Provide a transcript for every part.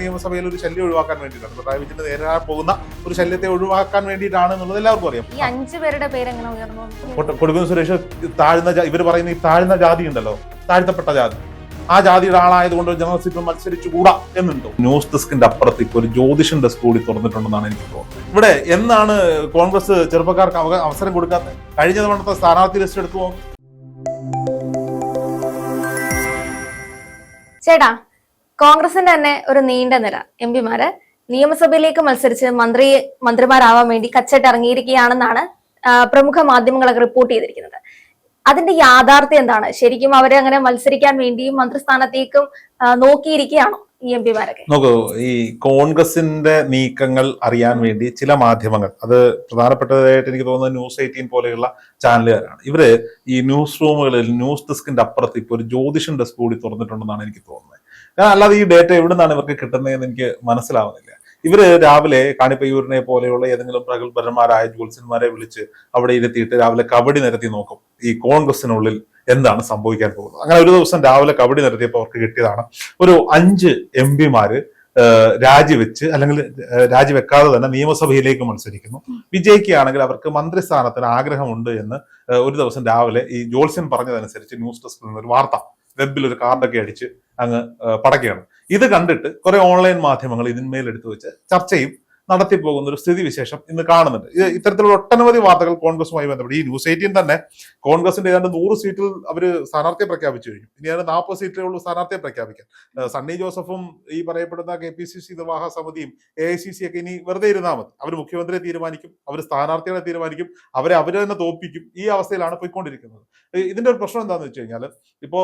നിയമസഭയിൽ ഒരു ശല്യം ഒഴിവാക്കാൻ വേണ്ടിയിട്ടാണ്. പിണറായി വിജയന്റെ നേരിടാൻ പോകുന്ന ഒരു ശല്യത്തെ ഒഴിവാക്കാൻ വേണ്ടിയിട്ടാണ് എന്നുള്ളത് എല്ലാവർക്കും അറിയാം. ഈ അഞ്ചു പേരുടെ പേര് എങ്ങനെ ഉയർന്നു കൊടുക്കുന്ന സുരേഷ് താഴ്ന്ന ഇവർ പറയുന്ന ഈ താഴ്ന്ന ജാതി ഉണ്ടല്ലോ താഴ്ത്തപ്പെട്ട ജാതി. ആ ജാതിയുടെ ആളായതുകൊണ്ട് ജനറൽ സീറ്റിൽ മത്സരിച്ചുകൂടാ എന്നുണ്ടോ. ന്യൂസ് ഡെസ്കിന്റെ അപ്പുറത്ത് ഇപ്പോൾ ഒരു ജ്യോതിഷൻ ഡെസ്ക് കൂടി തുറന്നിട്ടുണ്ടെന്നാണ് എനിക്ക് തോന്നുന്നത്. ഇവിടെ എന്നാണ് കോൺഗ്രസ് ചെറുപ്പക്കാർക്ക് അവസരം കൊടുക്കാത്തത് കഴിഞ്ഞ തവണത്തെ സ്ഥാനാർത്ഥി ലിസ്റ്റ് എടുത്തു. ചേട്ടാ കോൺഗ്രസിന്റെ തന്നെ ഒരു നീണ്ട നിര. എം പിമാര് നിയമസഭയിലേക്ക് മത്സരിച്ച് മന്ത്രി മന്ത്രിമാരാവാൻ വേണ്ടി കച്ചട്ട് ഇറങ്ങിയിരിക്കുകയാണെന്നാണ് പ്രമുഖ മാധ്യമങ്ങളൊക്കെ റിപ്പോർട്ട് ചെയ്തിരിക്കുന്നത്. അതിന്റെ യാഥാർത്ഥ്യം എന്താണ്? ശരിക്കും അവരെ അങ്ങനെ മത്സരിക്കാൻ വേണ്ടിയും മന്ത്രിസ്ഥാനത്തേക്കും നോക്കിയിരിക്കുകയാണോ ഈ എം പിമാരൊക്കെ? നോക്കൂ ഈ കോൺഗ്രസിന്റെ നീക്കങ്ങൾ അറിയാൻ വേണ്ടി ചില മാധ്യമങ്ങൾ അത് പ്രധാനപ്പെട്ടതായിട്ട് എനിക്ക് തോന്നുന്നത് ന്യൂസ് എയ്റ്റീൻ പോലെയുള്ള ചാനലുകാരാണ്. ഇവർ ഈ ന്യൂസ് റൂമുകളിൽ ന്യൂസ് ഡെസ്കിന്റെ അപ്പുറത്ത് ഇപ്പോൾ ഒരു ജ്യോതിഷൻ ഡെസ്ക് കൂടി തുറന്നിട്ടുണ്ടെന്നാണ് എനിക്ക് തോന്നുന്നത്. കാരണം അല്ലാതെ ഈ ഡേറ്റ എവിടെ നിന്നാണ് ഇവർക്ക് കിട്ടുന്നതെന്ന് എനിക്ക് മനസ്സിലാവുന്നില്ല. ഇവർ രാവിലെ കാണിപ്പയ്യൂരിനെ പോലെയുള്ള ഏതെങ്കിലും പ്രഗത്ഭരന്മാരായ ജ്യോത്സ്യന്മാരെ വിളിച്ച് അവിടെ ഇരുത്തിയിട്ട് രാവിലെ കബഡി നിരത്തി നോക്കും. ഈ കോൺഗ്രസിനുള്ളിൽ എന്താണ് സംഭവിക്കാൻ പോകുന്നത്? അങ്ങനെ ഒരു ദിവസം രാവിലെ കബഡി നിരത്തിയപ്പോൾ അവർക്ക് കിട്ടിയതാണ്. ഒരു അഞ്ച് എം പിമാര് രാജിവെച്ച് അല്ലെങ്കിൽ രാജിവെക്കാതെ തന്നെ നിയമസഭയിലേക്ക് മത്സരിക്കുന്നു. വിജയിക്കുകയാണെങ്കിൽ അവർക്ക് മന്ത്രിസ്ഥാനത്തിന് ആഗ്രഹമുണ്ട് എന്ന് ഒരു ദിവസം രാവിലെ ഈ ജോത്സ്യൻ പറഞ്ഞതനുസരിച്ച് ന്യൂസ് ഡെസ്കിൽ നിന്നൊരു വാർത്ത വെബിൽ ഒരു കാർഡൊക്കെ അടിച്ച് അങ്ങ് പടക്കുകയാണ്. ഇത് കണ്ടിട്ട് കുറെ ഓൺലൈൻ മാധ്യമങ്ങൾ ഇതിന്മേൽ എടുത്തു വെച്ച് ചർച്ചയും നടത്തി പോകുന്ന ഒരു സ്ഥിതിവിശേഷം ഇന്ന് കാണുന്നുണ്ട്. ഇത് ഇത്തരത്തിലുള്ള ഒട്ടനവധി വാർത്തകൾ കോൺഗ്രസുമായി ബന്ധപ്പെട്ട്. ഈ ന്യൂസ് എയ്റ്റീൻ തന്നെ കോൺഗ്രസിന്റെ ഏതാണ്ട് നൂറ് സീറ്റിൽ അവർ സ്ഥാനാർത്ഥിയെ പ്രഖ്യാപിച്ചു കഴിഞ്ഞു. ഇനി ഏതാണ്ട് നാൽപ്പത് സീറ്റിലേ ഉള്ളൂ സ്ഥാനാർത്ഥിയെ പ്രഖ്യാപിക്കാൻ. സണ്ണി ജോസഫും ഈ പറയപ്പെടുന്ന കെ പി സി സി നിർവാഹ സമിതിയും എ ഐ സി സി ഒക്കെ ഇനി വെറുതെ ഇരുന്നാൽ മതി. അവർ മുഖ്യമന്ത്രിയെ തീരുമാനിക്കും അവർ സ്ഥാനാർത്ഥികളെ തീരുമാനിക്കും അവരെ അവർ തന്നെ തോപ്പിക്കും ഈ അവസ്ഥയിലാണ് പോയിക്കൊണ്ടിരിക്കുന്നത്. ഇതിന്റെ ഒരു പ്രശ്നം എന്താണെന്ന് വെച്ച് കഴിഞ്ഞാൽ ഇപ്പോ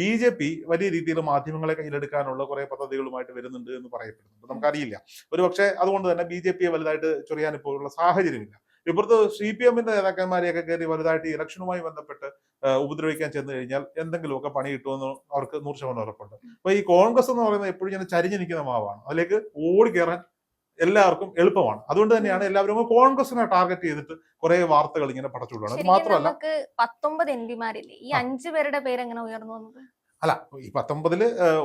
ബി ജെ പി വലിയ രീതിയിൽ മാധ്യമങ്ങളെ കയ്യിലെടുക്കാനുള്ള കുറെ പദ്ധതികളുമായിട്ട് വരുന്നുണ്ട് എന്ന് പറയപ്പെടുന്നുണ്ട്. നമുക്കറിയില്ല. ഒരു പക്ഷേ അതുകൊണ്ട് തന്നെ ബി ജെ പിയെ വലുതായിട്ട് ചൊറിയാൻ ഇപ്പോഴുള്ള സാഹചര്യമില്ല. ഇപ്പുറത്ത് സി പി എമ്മിന്റെ നേതാക്കന്മാരെയൊക്കെ കയറി വലുതായിട്ട് ഇലക്ഷനുമായി ബന്ധപ്പെട്ട് ഉപദ്രവിക്കാൻ ചെന്ന് കഴിഞ്ഞാൽ എന്തെങ്കിലുമൊക്കെ പണി കിട്ടുമെന്ന് അവർക്ക് നൂറ് ശതമാനം ഉറപ്പുണ്ട്. അപ്പൊ ഈ കോൺഗ്രസ് എന്ന് പറയുന്നത് എപ്പോഴും ഇങ്ങനെ ചരിഞ്ഞു നിൽക്കുന്ന മാവാണ്. അതിലേക്ക് ഓടി കയറാൻ എല്ലാവർക്കും എളുപ്പമാണ്. അതുകൊണ്ട് തന്നെയാണ് എല്ലാവരും കോൺഗ്രസിനെ ടാർഗറ്റ് ചെയ്തിട്ട് കുറെ വാർത്തകൾ ഇങ്ങനെ പടച്ചുവിടുകയാണ് അത് മാത്രമല്ല പത്തൊമ്പത് എം പിമാരില്ലേ? ഈ. അഞ്ചു പേരുടെ പേര് എങ്ങനെ ഉയർന്നു അല്ല ഈ പത്തൊമ്പതിൽ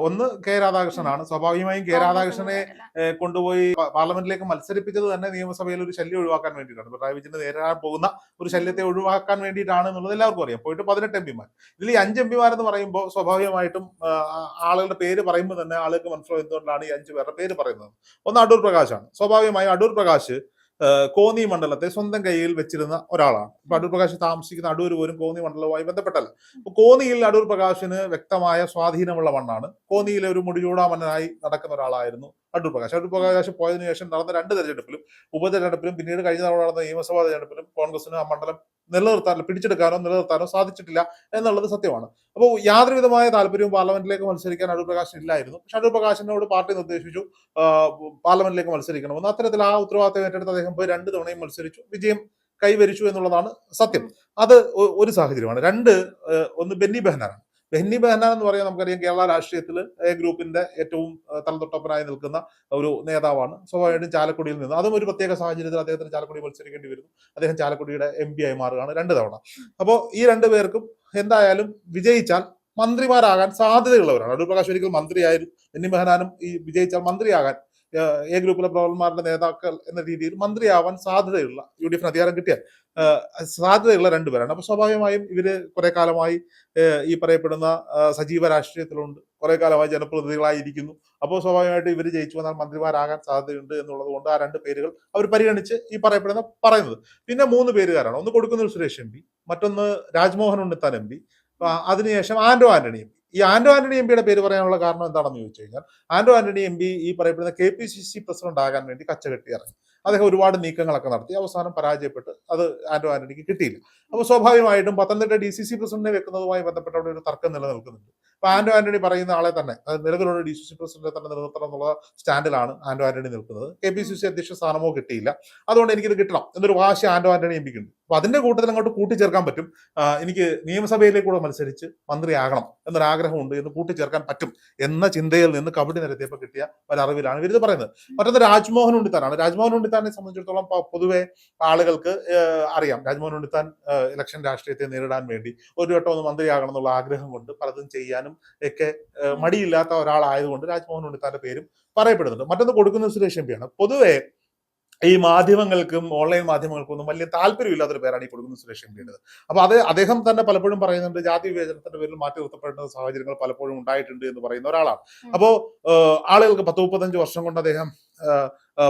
ഒന്ന് കെ രാധാകൃഷ്ണനാണ്. സ്വാഭാവികമായും കെ രാധാകൃഷ്ണനെ കൊണ്ടുപോയി പാർലമെന്റിലേക്ക് മത്സരിപ്പിച്ചത് തന്നെ നിയമസഭയിൽ ഒരു ശല്യം ഒഴിവാക്കാൻ വേണ്ടിയിട്ടാണ്. പിണറായി വിജയന് നേരിടാൻ പോകുന്ന ഒരു ശല്യത്തെ ഒഴിവാക്കാൻ വേണ്ടിയിട്ടാണ് എന്നുള്ളത് എല്ലാവർക്കും അറിയാം. പോയിട്ട് പതിനെട്ട് എം പിമാർ. ഇതിൽ ഈ അഞ്ച് എം പിമാരെന്ന് പറയുമ്പോൾ സ്വാഭാവികമായിട്ടും ആളുകളുടെ പേര് പറയുമ്പോൾ തന്നെ ആളുകൾക്ക് മനസ്സിലാവും എന്തുകൊണ്ടാണ് ഈ അഞ്ച് പേരുടെ പേര് പറയുന്നത്. ഒന്ന് അടൂർ പ്രകാശാണ്. സ്വാഭാവികമായും അടൂർ പ്രകാശ് കോന്നി മണ്ഡലത്തെ സ്വന്തം കയ്യിൽ വെച്ചിരുന്ന ഒരാളാണ്. ഇപ്പൊ അടൂർ പ്രകാശ് താമസിക്കുന്ന അടൂർ പോലും കോന്നി മണ്ഡലവുമായി ബന്ധപ്പെട്ടല്ല. അപ്പൊ കോന്നിയിൽ അടൂർ പ്രകാശിന് വ്യക്തമായ സ്വാധീനമുള്ള മണ്ണാണ്. കോന്നിയിലെ ഒരു മുടിചൂടാമന്നനായി നടക്കുന്ന ഒരാളായിരുന്നു അടൂർ പ്രകാശ് അടൂർ പ്രകാശ് പോയതിനു ശേഷം നടന്ന രണ്ട് തെരഞ്ഞെടുപ്പിലും ഉപതെരഞ്ഞെടുപ്പിലും പിന്നീട് കഴിഞ്ഞ തവണ നടന്ന നിയമസഭാ തെരഞ്ഞെടുപ്പിലും കോൺഗ്രസിന് ആ മണ്ഡലം നിലനിർത്താനോ പിടിച്ചെടുക്കാനോ നിലനിർത്താനോ സാധിച്ചിട്ടില്ല എന്നുള്ളത് സത്യമാണ്. അപ്പോൾ യാതൊരുവിധമായ താല്പര്യവും പാർലമെന്റിലേക്ക് മത്സരിക്കാൻ അടൂർ ഇല്ലായിരുന്നു. പക്ഷെ അടൂർ പ്രകാശിനോട് പാർട്ടി നിർദ്ദേശിച്ചു പാർലമെന്റിലേക്ക് മത്സരിക്കണമെന്ന് അത്തരത്തിൽ ആ ഉത്തരവാദിത്തം ഏറ്റെടുത്ത് അദ്ദേഹം പോയി രണ്ട് തവണയും മത്സരിച്ചു. വിജയം കൈവരിച്ചു എന്നുള്ളതാണ് സത്യം. അത് ഒരു സാഹചര്യമാണ്. രണ്ട് ഒന്ന് ബെന്നി ബെഹനാനാണ്. ബെന്നി ബെഹനാൻ എന്ന് പറയാൻ നമുക്കറിയാം കേരള രാഷ്ട്രീയത്തിൽ എ ഗ്രൂപ്പിന്റെ ഏറ്റവും തലതൊട്ടപ്പനായി നിൽക്കുന്ന ഒരു നേതാവാണ്. സ്വാഭാവികമായിട്ടും ചാലക്കുടിയിൽ നിന്ന്. അതും ഒരു പ്രത്യേക സാഹചര്യത്തിൽ അദ്ദേഹത്തിന് ചാലക്കുടി മത്സരിക്കേണ്ടി വരുന്നു. അദ്ദേഹം ചാലക്കുടിയുടെ എം ആയി മാറുകയാണ് രണ്ട് തവണ. അപ്പോൾ ഈ രണ്ടു പേർക്കും എന്തായാലും വിജയിച്ചാൽ മന്ത്രിമാരാകാൻ സാധ്യതയുള്ളവരാണ്. അടൂർ പ്രകാശ് ഒരിക്കൽ മന്ത്രിയായിരുന്നു ബെന്നി ബെഹനാനും ഈ വിജയിച്ചാൽ മന്ത്രിയാകാൻ എ ഗ്രൂപ്പിലെ പ്രബലന്മാരുടെ നേതാക്കൾ എന്ന രീതിയിൽ മന്ത്രിയാവാൻ സാധ്യതയുള്ള യു ഡി എഫിന് അധികാരം കിട്ടിയാൽ സാധ്യതയുള്ള രണ്ടുപേരാണ് അപ്പൊ സ്വാഭാവികമായും ഇവർ കുറെ കാലമായി ഈ പറയപ്പെടുന്ന സജീവ രാഷ്ട്രീയത്തിലുണ്ട്. കുറെ കാലമായി ജനപ്രതിനിധികളായിരിക്കുന്നു. അപ്പോൾ സ്വാഭാവികമായിട്ട് ഇവർ ജയിച്ചു വന്നാൽ മന്ത്രിമാരാകാൻ സാധ്യതയുണ്ട് എന്നുള്ളത് കൊണ്ട് ആ രണ്ട് പേരുകൾ അവർ പരിഗണിച്ച് ഈ പറയപ്പെടുന്ന പറയുന്നത്. പിന്നെ മൂന്ന് പേരുകാരാണ്. ഒന്ന് കൊടുക്കുന്ന സുരേഷ് എം പി മറ്റൊന്ന് രാജ്മോഹൻ ഉണ്ണിത്താൻ എം പി അതിനുശേഷം ആന്റോ ആന്റണി എം ഈ ആന്റോ ആന്റണി എം പിയുടെ പേര് പറയാനുള്ള കാരണം എന്താണെന്ന് ചോദിച്ചു കഴിഞ്ഞാൽ ആന്റോ ആന്റണി എം പി ഈ പറയപ്പെടുന്ന K P C C president ആകാൻ വേണ്ടി കച്ചകെട്ടി ഇറങ്ങി. അദ്ദേഹം ഒരുപാട് നീക്കങ്ങളൊക്കെ നടത്തി. അവസാനം പരാജയപ്പെട്ട്. അത് ആന്റോ ആന്റണിക്ക് കിട്ടിയില്ല. അപ്പോൾ സ്വാഭാവികമായിട്ടും പത്തനംതിട്ട ഡി സി സി പ്രസിഡന്റിനെ വെക്കുന്നതുമായി ബന്ധപ്പെട്ട അവിടെ ഒരു തർക്കം നിലനിൽക്കുന്നുണ്ട്. അപ്പൊ ആന്റോ ആന്റണി പറയുന്ന ആളെ തന്നെ നിലവിലുള്ള ഡി സി സി പ്രസിഡന്റിനെ തന്നെ നിലനിർത്തണം എന്നുള്ള സ്റ്റാൻഡിലാണ് ആന്റോ ആന്റണി നിൽക്കുന്നത്. കെ പി സി സി അധ്യക്ഷ സ്ഥാനമോ കിട്ടിയില്ല. അതുകൊണ്ട് എനിക്കിത് കിട്ടണം. എന്നൊരു വാശി ആന്റോ ആന്റണി എം പിക്കുണ്ട് അപ്പൊ അതിന്റെ കൂട്ടത്തിൽ അങ്ങോട്ട് കൂട്ടിച്ചേർക്കാൻ പറ്റും. എനിക്ക് നിയമസഭയിലേക്കൂടെ മത്സരിച്ച് മന്ത്രിയാകണം എന്നൊരാഗ്രഹമുണ്ട് എന്ന് കൂട്ടിച്ചേർക്കാൻ പറ്റും എന്ന ചിന്തയിൽ നിന്ന് കബഡി നിരത്തിയപ്പോൾ കിട്ടിയ ഒരറിവിലാണ് ഇവരിത് പറയുന്നത്. മറ്റൊന്ന് രാജ്മോഹൻ ഉണ്ണിത്താനാണ്. രാജ്മോഹൻ ഉണ്ണിത്താനെ സംബന്ധിച്ചിടത്തോളം പൊതുവെ ആളുകൾക്ക് അറിയാം. രാജ്മോഹൻ ഉണ്ണിത്താൻ ഇലക്ഷൻ രാഷ്ട്രീയത്തെ നേരിടാൻ വേണ്ടി ഒരു വട്ടം ഒന്ന് മന്ത്രിയാകണം എന്നുള്ള ആഗ്രഹം കൊണ്ട് പലതും ചെയ്യാനും ഒക്കെ മടിയില്ലാത്ത ഒരാളായതുകൊണ്ട് രാജ്മോഹൻ ഉണ്ണിത്താന്റെ പേരും പറയപ്പെടുന്നുണ്ട്. മറ്റൊന്ന് കൊടുക്കുന്ന സുരേഷ് എം പിയാണ് പൊതുവെ ഈ മാധ്യമങ്ങൾക്കും ഓൺലൈൻ മാധ്യമങ്ങൾക്കും ഒന്നും വലിയ താല്പര്യമില്ലാത്തൊരു പേരാണ് ഈ കൊടുക്കുന്ന സുരേഷ് എം പിയുടേത്. അപ്പൊ അത് അദ്ദേഹം തന്നെ പലപ്പോഴും പറയുന്നുണ്ട് ജാതി വിവേചനത്തിന്റെ പേരിൽ മാറ്റി നിർത്തപ്പെടുന്ന സാഹചര്യങ്ങൾ പലപ്പോഴും ഉണ്ടായിട്ടുണ്ട് എന്ന് പറയുന്ന ഒരാളാണ്. അപ്പോൾ അപ്പോ ആളുകൾക്ക് പത്ത് മുപ്പത്തഞ്ച് വർഷം കൊണ്ട് അദ്ദേഹം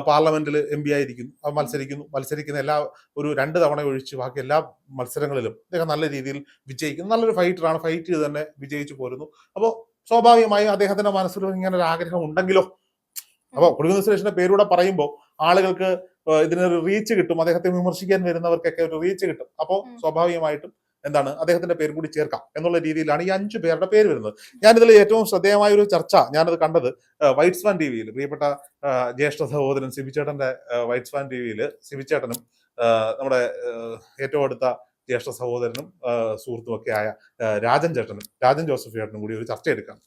പാർലമെന്റിൽ എം പി ആയിരിക്കുന്നു. മത്സരിക്കുന്നു. മത്സരിക്കുന്ന എല്ലാ ഒരു രണ്ട് തവണ ഒഴിച്ച് ബാക്കി എല്ലാ മത്സരങ്ങളിലും അദ്ദേഹം നല്ല രീതിയിൽ വിജയിക്കുന്നു. നല്ലൊരു ഫൈറ്ററാണ് ഫൈറ്റ് ചെയ്ത് തന്നെ വിജയിച്ചു പോരുന്നു. അപ്പോൾ സ്വാഭാവികമായും അദ്ദേഹത്തിന്റെ മനസ്സിൽ ഇങ്ങനെ ഒരു ആഗ്രഹം ഉണ്ടെങ്കിലോ അപ്പൊ കൊടുക്കുന്ന സുരേഷിന്റെ പേരൂടെ പറയുമ്പോൾ ആളുകൾക്ക് ഇതിനൊരു റീച്ച് കിട്ടും. അദ്ദേഹത്തെ വിമർശിക്കാൻ വരുന്നവർക്കൊക്കെ ഒരു റീച്ച് കിട്ടും. അപ്പോൾ സ്വാഭാവികമായിട്ടും എന്താണ് അദ്ദേഹത്തിന്റെ പേര് കൂടി ചേർക്കാം എന്നുള്ള രീതിയിലാണ് ഈ അഞ്ചു പേരുടെ പേര് വരുന്നത്. ഞാനിതിൽ ഏറ്റവും ശ്രദ്ധേയമായ ഒരു ചർച്ച ഞാനത് കണ്ടത് വൈറ്റ് സ്വാൻ ടി വിയിൽ പ്രിയപ്പെട്ട ജ്യേഷ്ഠ സഹോദരൻ സിബിച്ചേട്ടന്റെ വൈറ്റ് സ്വാൻ ടി വിയിൽ സിബിച്ചേട്ടനും നമ്മുടെ ഏറ്റവും അടുത്ത ജ്യേഷ്ഠ സഹോദരനും സുഹൃത്തുമൊക്കെ ആയ രാജൻ ചേട്ടനും രാജൻ ജോസഫ് ചേട്ടനും കൂടി ഒരു ചർച്ച എടുക്കാം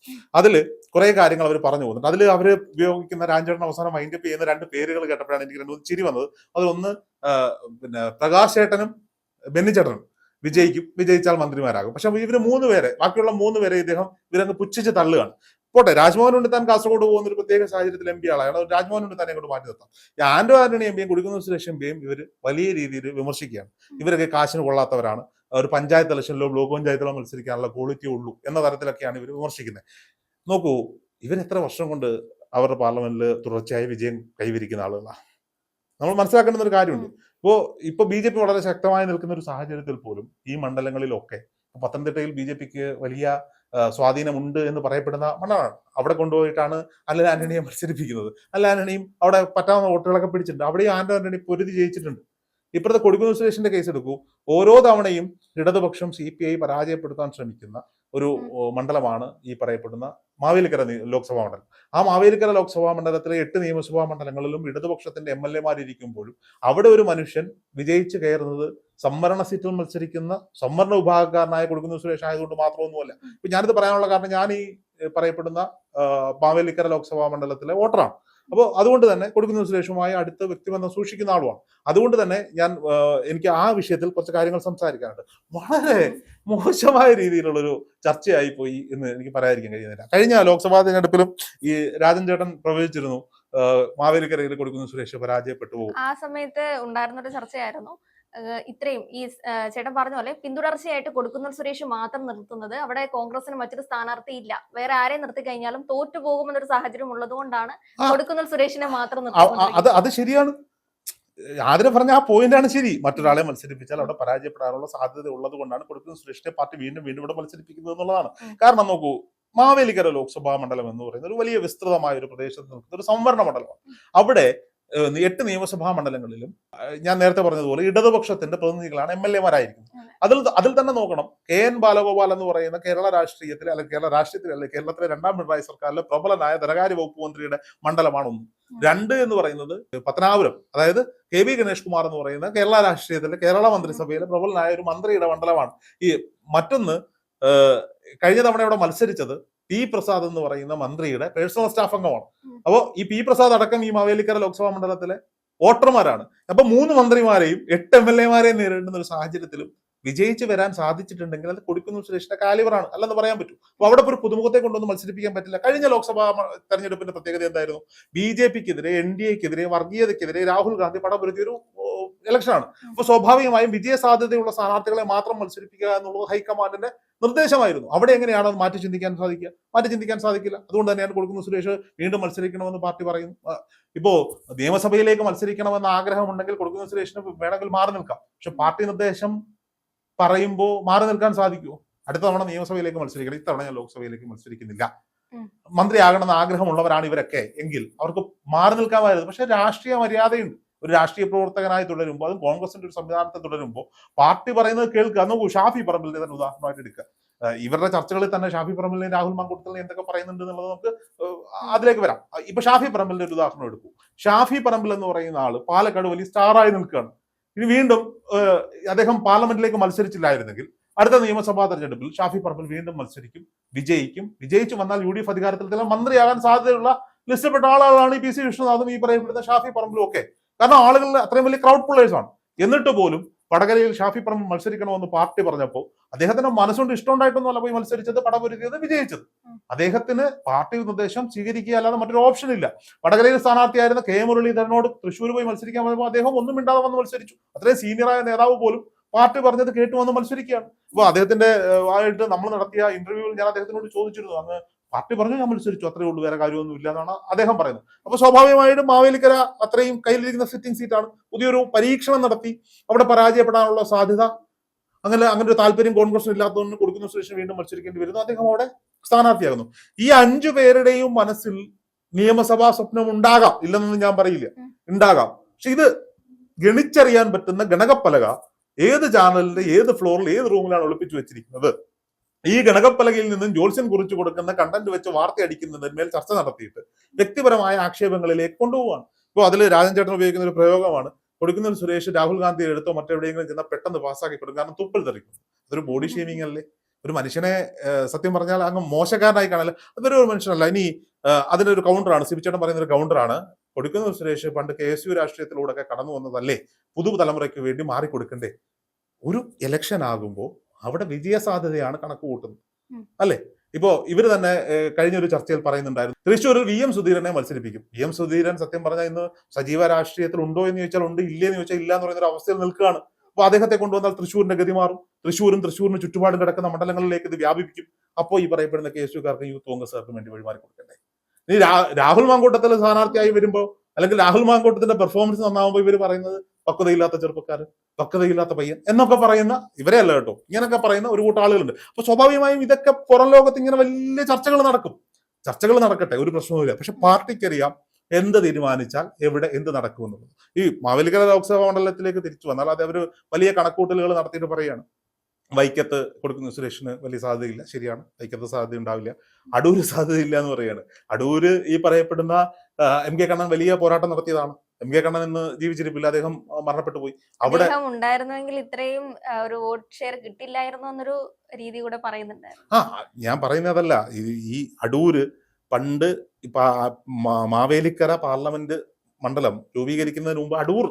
അതിൽ കുറെ കാര്യങ്ങൾ അവർ പറഞ്ഞു പോകുന്നുണ്ട്. അതിൽ അവർ ഉപയോഗിക്കുന്ന രാജേട്ടൻ അവസാനം വൈൻഡപ്പ് ചെയ്യുന്ന രണ്ട് പേരുകൾ കേട്ടപ്പോഴാണ് എനിക്ക് രണ്ടു ചിരി വന്നത്. അതിലൊന്ന് പിന്നെ പ്രകാശ് ചേട്ടനും ബെന്നിച്ചേട്ടനും വിജയിക്കും. വിജയിച്ചാൽ മന്ത്രിമാരാകും. പക്ഷെ ഇവർ മൂന്ന് പേരെ ബാക്കിയുള്ള മൂന്ന് പേരെ ഇദ്ദേഹം ഇവരങ്ങ് പുച്ഛിച്ച് തള്ളുകയാണ്. പോട്ടെ രാജ്മോഹൻ ഉണ്ണിത്താൻ കാസർഗോഡ് പോകുന്ന ഒരു പ്രത്യേക സാഹചര്യത്തിൽ എം പി ആളാണ് രാജ്മോഹൻ ഉണ്ണിത്താനെ കൊണ്ട് മാറ്റി നിർത്താം. ഈ ആന്റോ ആന്റണി എം പിയും കുടിക്കുന്ന സുരേഷ് എം പിയും ഇവർ വലിയ രീതിയിൽ വിമർശിക്കുകയാണ്. ഇവരൊക്കെ കാശിന് കൊള്ളാത്തവരാണ്. ഒരു പഞ്ചായത്ത് ഇലക്ഷനിലോ ബ്ലോക്ക് പഞ്ചായത്തിലോ മത്സരിക്കാനുള്ള ക്വാളിറ്റി ഉള്ളൂ എന്ന തരത്തിലൊക്കെയാണ് ഇവർ വിമർശിക്കുന്നത്. നോക്കൂ ഇവർ എത്ര വർഷം കൊണ്ട് അവരുടെ പാർലമെന്റിൽ തുടർച്ചയായി വിജയം കൈവരിക്കുന്ന ആളുകളാണ് നമ്മൾ മനസ്സിലാക്കേണ്ട ഒരു കാര്യമുണ്ട്. ഇപ്പോൾ ഇപ്പൊ ബി ജെ പി വളരെ ശക്തമായി നിൽക്കുന്ന ഒരു സാഹചര്യത്തിൽ പോലും ഈ മണ്ഡലങ്ങളിലൊക്കെ പത്തനംതിട്ടയിൽ ബി ജെ പിക്ക് വലിയ സ്വാധീനമുണ്ട് എന്ന് പറയപ്പെടുന്ന മണ്ണാണ്. അവിടെ കൊണ്ടുപോയിട്ടാണ് അല്ല ആന്റണിയെ മത്സരിപ്പിക്കുന്നത്. അല്ല ആന്റണിയും അവിടെ പറ്റാവുന്ന വോട്ടുകളൊക്കെ പിടിച്ചിട്ടുണ്ട്. അവിടെയും ആന്റോ ആന്റണി പൊരുതി ജയിച്ചിട്ടുണ്ട്. ഇപ്പോഴത്തെ കൊടിക്കുന്ന് സുരേഷിന്റെ കേസ് എടുക്കൂ. ഓരോ തവണയും ഇടതുപക്ഷം സി പി ഐ പരാജയപ്പെടുത്താൻ ശ്രമിക്കുന്ന ഒരു മണ്ഡലമാണ് ഈ പറയപ്പെടുന്ന മാവേലിക്കര ലോക്സഭാ മണ്ഡലം. ആ മാവേലിക്കര ലോക്സഭാ മണ്ഡലത്തിലെ എട്ട് നിയമസഭാ മണ്ഡലങ്ങളിലും ഇടതുപക്ഷത്തിന്റെ എം എൽ എമാരിയ്ക്കുമ്പോഴും അവിടെ ഒരു മനുഷ്യൻ വിജയിച്ചു കയറുന്നത് സംവരണ സീറ്റിൽ മത്സരിക്കുന്ന സംവരണ വിഭാഗക്കാരനായ കൊടുക്കുന്ന സുരേഷ് ആയതുകൊണ്ട് മാത്രമൊന്നുമല്ല. ഇപ്പൊ ഞാനിത് പറയാനുള്ള കാരണം ഞാൻ ഈ പറയപ്പെടുന്ന മാവേലിക്കര ലോക്സഭാ മണ്ഡലത്തിലെ വോട്ടറാണ്. അപ്പോൾ അതുകൊണ്ട് തന്നെ കൊടുക്കുന്ന സുരേഷുമായി അടുത്ത വ്യക്തിബന്ധം സൂക്ഷിക്കുന്ന ആളുമാണ്. അതുകൊണ്ട് തന്നെ ഞാൻ എനിക്ക് ആ വിഷയത്തിൽ കുറച്ച് കാര്യങ്ങൾ സംസാരിക്കാനുണ്ട്. വളരെ മോശമായ രീതിയിലുള്ളൊരു ചർച്ചയായി പോയി എന്ന് എനിക്ക് പറയാതിരിക്കാൻ കഴിയുന്നില്ല. കഴിഞ്ഞ ലോക്സഭാ തിരഞ്ഞെടുപ്പിലും ഈ രാജൻ ചേട്ടൻ പ്രവചിച്ചിരുന്നു മാവേലിക്കരയിൽ കൊടുക്കുന്ന സുരേഷ് പരാജയപ്പെട്ടു പോകും. ആ സമയത്ത് ഉണ്ടായിരുന്ന ഒരു ചർച്ചയായിരുന്നു. ഇത്രയും ഈ ചേട്ടൻ പറഞ്ഞ പോലെ പിന്തുടർച്ചയായിട്ട് കൊടുക്കുന്ന സുരേഷ് മാത്രം നിർത്തുന്നത്. അവിടെ കോൺഗ്രസിന് മറ്റൊരു സ്ഥാനാർത്ഥി ഇല്ല. വേറെ ആരെ നിർത്തി കഴിഞ്ഞാലും തോറ്റു പോകുമെന്നൊരു സാഹചര്യം ഉള്ളത് കൊണ്ടാണ് കൊടുക്കുന്ന സുരേഷിനെ മാത്രം അത് അത് ശരിയാണ്. ആദ്യം പറഞ്ഞ ആ പോയിന്റ് ആണ് ശരി. മറ്റൊരാളെ മത്സരിപ്പിച്ചാൽ അവിടെ പരാജയപ്പെടാനുള്ള സാധ്യത ഉള്ളത് കൊണ്ടാണ് കൊടുക്കുന്ന സുരേഷിനെ പാർട്ടി വീണ്ടും വീണ്ടും ഇവിടെ മത്സരിപ്പിക്കുന്നത് എന്നുള്ളതാണ്. കാരണം നോക്കൂ മാവേലിക്കര ലോക്സഭാ മണ്ഡലം എന്ന് പറയുന്നത് ഒരു വലിയ വിസ്തൃതമായ ഒരു പ്രദേശത്ത് നിൽക്കുന്ന ഒരു സംവരണ മണ്ഡലമാണ്. അവിടെ എട്ട് നിയമസഭാ മണ്ഡലങ്ങളിലും ഞാൻ നേരത്തെ പറഞ്ഞതുപോലെ ഇടതുപക്ഷത്തിന്റെ പ്രതിനിധികളാണ് എം എൽ എമാരായിരിക്കുന്നത് അതെ. അതിൽ അതിൽ തന്നെ നോക്കണം. കെ എൻ ബാലഗോപാൽ എന്ന് പറയുന്ന കേരള രാഷ്ട്രീയത്തിലെ അല്ലെങ്കിൽ കേരള രാഷ്ട്രീയത്തിലെ അല്ലെങ്കിൽ കേരളത്തിലെ രണ്ടാം പിണറായി സർക്കാരിലെ പ്രബലനായ ധനകാര്യ വകുപ്പ് മന്ത്രിയുടെ മണ്ഡലമാണ് ഒന്ന്. രണ്ട് എന്ന് പറയുന്നത് പത്തനാപുരം അതായത് കെ വി ഗണേഷ് കുമാർ എന്ന് പറയുന്ന കേരള രാഷ്ട്രീയത്തിലെ കേരള മന്ത്രിസഭയിലെ പ്രബലനായ ഒരു മന്ത്രിയുടെ മണ്ഡലമാണ്. ഈ മറ്റൊന്ന് കഴിഞ്ഞ തവണ ഇവിടെ മത്സരിച്ചത് പി പ്രസാദ് എന്ന് പറയുന്ന മന്ത്രിയുടെ പേഴ്സണൽ സ്റ്റാഫ് അംഗമാണ്. അപ്പോൾ അപ്പോ ഈ പി പ്രസാദ് അടക്കം ഈ മാവേലിക്കര ലോക്സഭാ മണ്ഡലത്തിലെ വോട്ടർമാരാണ്. അപ്പൊ മൂന്ന് മന്ത്രിമാരെയും എട്ട് എം എൽ എമാരെയും നേരിടുന്ന ഒരു സാഹചര്യത്തിലും വിജയിച്ച് വരാൻ സാധിച്ചിട്ടുണ്ടെങ്കിൽ അത് കൊടുക്കുന്ന സുരേഷിന്റെ കാലിവറാണ് അല്ലെന്ന് പറയാൻ പറ്റും. അപ്പൊ അവിടെ ഒരു പുതുമുഖത്തെ കൊണ്ടൊന്നും മത്സരിപ്പിക്കാൻ പറ്റില്ല. കഴിഞ്ഞ ലോക്സഭാ തെരഞ്ഞെടുപ്പിന്റെ പ്രത്യേകത എന്തായിരുന്നു? ബി ജെ പിക്കെതിരെ എൻ ഡി എക്കെതിരെ വർഗീയതക്കെതിരെ രാഹുൽ ഗാന്ധി പടം ഒരു ഇലക്ഷനാണ് അപ്പൊ സ്വാഭാവികമായും വിജയ സാധ്യതയുള്ള സ്ഥാനാർത്ഥികളെ മാത്രം മത്സരിപ്പിക്കുക എന്നുള്ളത് ഹൈക്കമാൻഡിന്റെ നിർദ്ദേശമായിരുന്നു. അവിടെ എങ്ങനെയാണ് അത് മാറ്റി ചിന്തിക്കാൻ സാധിക്കുക? മാറ്റി ചിന്തിക്കാൻ സാധിക്കില്ല. അതുകൊണ്ട് തന്നെയാണ് കൊടുക്കുന്ന സുരേഷ് വീണ്ടും മത്സരിക്കണമെന്ന് പാർട്ടി പറയുന്നു. ഇപ്പോ നിയമസഭയിലേക്ക് മത്സരിക്കണമെന്ന ആഗ്രഹമുണ്ടെങ്കിൽ കൊടുക്കുന്ന സുരേഷിന് വേണമെങ്കിൽ മാറി നിൽക്കാം. പക്ഷെ പാർട്ടി നിർദ്ദേശം പറയുമ്പോൾ മാറി നിൽക്കാൻ സാധിക്കുമോ? അടുത്ത തവണ നിയമസഭയിലേക്ക് മത്സരിക്കണം. ഇത്തവണ ഞാൻ ലോക്സഭയിലേക്ക് മത്സരിക്കുന്നില്ല. മന്ത്രിയാകണമെന്ന് ആഗ്രഹമുള്ളവരാണ് ഇവരൊക്കെ. എങ്കിൽ അവർക്ക് മാറി നിൽക്കാമായിരുന്നു. പക്ഷെ രാഷ്ട്രീയ മര്യാദയുണ്ട്. ഒരു രാഷ്ട്രീയ പ്രവർത്തകനായി തുടരുമ്പോൾ അതും കോൺഗ്രസിന്റെ ഒരു സംവിധാനത്തെ തുടരുമ്പോൾ പാർട്ടി പറയുന്നത് കേൾക്കുക. നമുക്ക് ഷാഫി പറമ്പിലിനെ തന്നെ ഉദാഹരണമായിട്ട് എടുക്കുക. ഇവരുടെ ചർച്ചകളിൽ തന്നെ ഷാഫി പറമ്പിലിനെ രാഹുൽ മാങ്കൂട്ടത്തിനെ എന്തൊക്കെ പറയുന്നുണ്ട് എന്നുള്ളത് നമുക്ക് അതിലേക്ക് വരാം. ഇപ്പൊ ഷാഫി പറമ്പിലിന്റെ ഒരു ഉദാഹരണം എടുക്കൂ. ഷാഫി പറമ്പിൽ എന്ന് പറയുന്ന ആൾ പാലക്കാട് വലിയ സ്റ്റാറായി നിൽക്കുകയാണ്. ഇനി വീണ്ടും അദ്ദേഹം പാർലമെന്റിലേക്ക് മത്സരിച്ചില്ലായിരുന്നെങ്കിൽ അടുത്ത നിയമസഭാ തെരഞ്ഞെടുപ്പിൽ ഷാഫി പറമ്പിൽ വീണ്ടും മത്സരിക്കും വിജയിക്കും. വിജയിച്ചു വന്നാൽ യു ഡി എഫ് അധികാരത്തിൽ മന്ത്രിയാകാൻ സാധ്യതയുള്ള ലിസ്റ്റപ്പെട്ട ആളുകളാണ് ഈ പി സി വിഷ്ണുനാഥും ഈ പറയപ്പെടുന്ന ഷാഫി പറമ്പിലും ഒക്കെ. കാരണം ആളുകളിൽ അത്രയും വലിയ ക്രൗഡ് പുള്ളേഴ്സ് ആണ്. എന്നിട്ട് പോലും വടകരയിൽ ഷാഫി പറമ്പ് മത്സരിക്കണമെന്ന് പാർട്ടി പറഞ്ഞപ്പോൾ അദ്ദേഹത്തിന്റെ മനസ്സുകൊണ്ട് ഇഷ്ടമുണ്ടായിട്ടൊന്നുമല്ല പോയി മത്സരിച്ചത് പടപൊരുത്തിയത് വിജയിച്ചത്. അദ്ദേഹത്തിന് പാർട്ടി നിർദ്ദേശം സ്വീകരിക്കുക അല്ലാതെ മറ്റൊരു ഓപ്ഷൻ ഇല്ല. വടകരയിൽ സ്ഥാനാർത്ഥിയായിരുന്ന കെ മുരളീധരനോട് തൃശ്ശൂർ പോയി മത്സരിക്കാൻ പറഞ്ഞപ്പോൾ അദ്ദേഹം ഒന്നും മിണ്ടാതെ വന്ന് മത്സരിച്ചു. അത്രയും സീനിയറായ നേതാവ് പോലും പാർട്ടി പറഞ്ഞത് കേട്ടു വന്ന് മത്സരിക്കുകയാണ്. അപ്പൊ അദ്ദേഹത്തിന്റെ ആയിട്ട് നമ്മൾ നടത്തിയ ഇന്റർവ്യൂവിൽ ഞാൻ അദ്ദേഹത്തിനോട് ചോദിച്ചിരുന്നു. അങ്ങ് പാർട്ടി പറഞ്ഞു ഞാൻ മത്സരിച്ചു അത്രേ ഉള്ളൂ വേറെ കാര്യമൊന്നും ഇല്ല എന്നാണ് അദ്ദേഹം പറയുന്നത്. അപ്പൊ സ്വാഭാവികമായിട്ടും മാവേലിക്കര അത്രയും കയ്യിലിരിക്കുന്ന സിറ്റിംഗ് സീറ്റാണ് പുതിയൊരു പരീക്ഷണം നടത്തി. അവിടെ പരാജയപ്പെടാനുള്ള സാധ്യത അങ്ങനെ അങ്ങനെ ഒരു താല്പര്യം കോൺഗ്രസ് ഇല്ലാത്തതുകൊണ്ട് കൊടുക്കുന്ന സുരേഷൻ വീണ്ടും മത്സരിക്കേണ്ടി വരുന്നു. അദ്ദേഹം അവിടെ സ്ഥാനാർത്ഥിയാകുന്നു. ഈ അഞ്ചു പേരുടെയും മനസ്സിൽ നിയമസഭാ സ്വപ്നം ഉണ്ടാകാം. ഇല്ലെന്നൊന്നും ഞാൻ പറയില്ല. ഉണ്ടാകാം. പക്ഷെ ഇത് ഗണിച്ചറിയാൻ പറ്റുന്ന ഗണകപ്പലക ഏത് ചാനലിന്റെ ഏത് ഫ്ലോറിൽ ഏത് റൂമിലാണ് ഒളിപ്പിച്ചു വെച്ചിരിക്കുന്നത്? ഈ ഗണകപ്പലകയിൽ നിന്നും ജോത്സ്യൻ കുറിച്ചു കൊടുക്കുന്ന കണ്ടന്റ് വെച്ച് വാർത്ത അടിക്കുന്നതിന്മേൽ ചർച്ച നടത്തിയിട്ട് വ്യക്തിപരമായ ആക്ഷേപങ്ങളിലേക്ക് കൊണ്ടുപോവാണ്. ഇപ്പോൾ അതിൽ രാജൻ ചേട്ടൻ ഉപയോഗിക്കുന്ന ഒരു പ്രയോഗമാണ്. കൊടുക്കുന്ന സുരേഷ് രാഹുൽ ഗാന്ധി എടുത്തോ മറ്റെവിടെയെങ്കിലും ചെന്നാൽ പെട്ടെന്ന് പാസ്സാക്കി കൊടുക്കും. കാരണം തുപ്പൽ തെറിക്കും. അതൊരു ബോഡി ഷേമിംഗ് അല്ലേ? ഒരു മനുഷ്യനെ സത്യം പറഞ്ഞാൽ അങ്ങ് മോശക്കാരനായി കാണാൻ അതൊരു മനുഷ്യനല്ല. ഇനി അതിന്റെ ഒരു കൗണ്ടറാണ് സിബിച്ചേട്ടൻ പറയുന്ന ഒരു കൗണ്ടറാണ് കൊടുക്കുന്ന സുരേഷ് പണ്ട് കെ എസ് യു രാഷ്ട്രീയത്തിലൂടെ ഒക്കെ കടന്നു വന്നതല്ലേ? പുതു തലമുറയ്ക്ക് വേണ്ടി മാറിക്കൊടുക്കണ്ടേ? ഒരു ഇലക്ഷൻ ആകുമ്പോൾ അവിടെ വിജയ സാധ്യതയാണ് കണക്ക് കൂട്ടുന്നത്. അല്ലെ? ഇപ്പോ ഇവർ തന്നെ കഴിഞ്ഞ ഒരു ചർച്ചയിൽ പറയുന്നുണ്ടായിരുന്നു തൃശ്ശൂരിൽ വി എം സുധീരനെ മത്സരിപ്പിക്കും. വി എം സുധീരൻ സത്യം പറഞ്ഞാൽ ഇന്ന് സജീവ രാഷ്ട്രീയത്തിൽ ഉണ്ടോ എന്ന് ചോദിച്ചാൽ ഉണ്ട് ഇല്ലേ എന്ന് ചോദിച്ചാൽ ഇല്ല എന്ന് പറയുന്ന ഒരു അവസ്ഥയിൽ നിൽക്കുകയാണ്. അപ്പൊ അദ്ദേഹത്തെ കൊണ്ടുവന്നാൽ തൃശ്ശൂരിന്റെ ഗതി മാറും. തൃശ്ശൂരും തൃശ്ശൂരിന് ചുറ്റുപാടും കിടക്കുന്ന മണ്ഡലങ്ങളിലേക്ക് ഇത് വ്യാപിപ്പിക്കും. അപ്പോൾ ഈ പറയപ്പെടുന്ന കെ എസ് യുക്കാർക്കും യൂത്ത് കോൺഗ്രസ്സുകാർക്കും വേണ്ടി വഴിമാറി കൊടുക്കണ്ടേ? ഇനി രാഹുൽ മാങ്കോട്ടത്തിൽ സ്ഥാനാർത്ഥിയായി വരുമ്പോൾ അല്ലെങ്കിൽ രാഹുൽ മാങ്കൂട്ടത്തിന്റെ പെർഫോമൻസ് നന്നാവുമ്പോൾ ഇവർ പറയുന്നത് പക്വതയില്ലാത്ത ചെറുപ്പക്കാരൻ പക്വതയില്ലാത്ത പയ്യൻ എന്നൊക്കെ പറയുന്ന ഇവരെ അല്ല കേട്ടോ. ഇങ്ങനൊക്കെ പറയുന്ന ഒരു കൂട്ടം ആളുകളുണ്ട്. അപ്പൊ സ്വാഭാവികമായും ഇതൊക്കെ പുറം ലോകത്ത് ഇങ്ങനെ വലിയ ചർച്ചകൾ നടക്കും. ചർച്ചകൾ നടക്കട്ടെ ഒരു പ്രശ്നവുമില്ല. പക്ഷെ പാർട്ടിക്കറിയാം എന്ത് തീരുമാനിച്ചാൽ എവിടെ എന്ത് നടക്കുമെന്നുള്ളത് ഈ മാവേലിക്കര ലോക്സഭാ മണ്ഡലത്തിലേക്ക് തിരിച്ചു വന്നാൽ അത് അവർ വലിയ കണക്കൂട്ടലുകൾ നടത്തിയിട്ട് പറയുകയാണ്. വൈക്കത്ത് കൊടുക്കുന്ന സുരേഷിന് വലിയ സാധ്യതയില്ല. ശരിയാണ്. വൈക്കത്ത് സാധ്യത ഉണ്ടാവില്ല. അടൂര് സാധ്യതയില്ല എന്ന് പറയാണ് അടൂര് ഈ പറയപ്പെടുന്ന എം കെ കണ്ണൻ വലിയ പോരാട്ടം നടത്തിയതാണ്. എം കെ കണ്ണൻ ഇന്ന് ജീവിച്ചിരിപ്പില്ല അദ്ദേഹം മരണപ്പെട്ടു പോയി. അവിടെ ഉണ്ടായിരുന്നുവെങ്കിൽ ഇത്രയും ഒരു വോട്ട് ഷെയർ കിട്ടില്ലായിരുന്നു എന്നൊരു രീതി കൂടെ പറയുന്നുണ്ട് ആ ഞാൻ പറയുന്നതല്ല. ഈ- അടൂര് പണ്ട് ഇപ്പൊ മാവേലിക്കര പാർലമെന്റ് മണ്ഡലം രൂപീകരിക്കുന്നതിന് മുമ്പ് അടൂർ